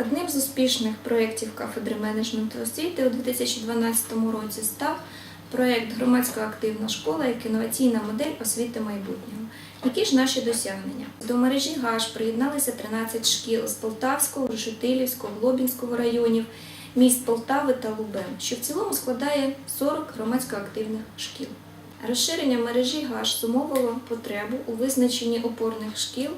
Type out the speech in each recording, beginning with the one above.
Одним з успішних проєктів кафедри менеджменту освіти у 2012 році став проєкт Громадська активна школа як інноваційна модель освіти майбутнього. Які ж наші досягнення? До мережі ГАШ приєдналися 13 шкіл з Полтавського, Решетилівського, Глобінського районів, міст Полтави та Лубен, що в цілому складає 40 громадсько активних шкіл. Розширення мережі ГАШ зумовило потребу у визначенні опорних шкіл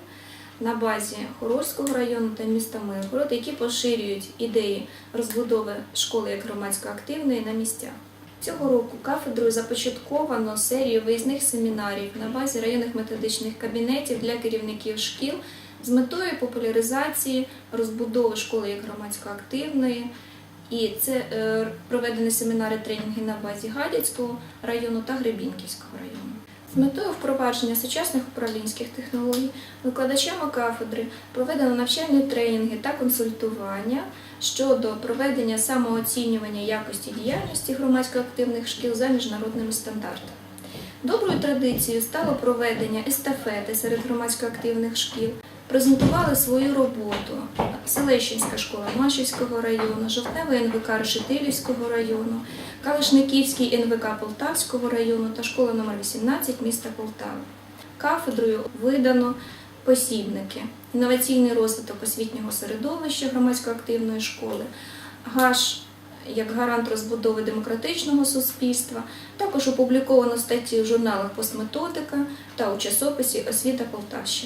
на базі Хорольського району та міста Миргород, які поширюють ідеї розбудови школи як громадсько активної на місцях. Цього року кафедрою започатковано серію виїзних семінарів на базі районних методичних кабінетів для керівників шкіл з метою популяризації розбудови школи як громадсько активної. І це е, проведені семінари тренінги на базі Гадяцького району та Гребінківського району. З метою впровадження сучасних управлінських технологій викладачами кафедри проведено навчальні тренінги та консультування щодо проведення самооцінювання якості діяльності громадсько активних шкіл за міжнародними стандартами. Доброю традицією стало проведення естафети серед громадсько активних шкіл. Презентували свою роботу Селещинська школа Машівського району, Жовтневий НВК Решетилівського району, Калишниківський НВК Полтавського району та школа номер 18 міста Полтави. Кафедрою видано посібники, інноваційний розвиток освітнього середовища громадсько-активної школи, ГАШ як гарант розбудови демократичного суспільства. Також опубліковано статті в журналах Постметодика та у часописі Освіта Полтавщини.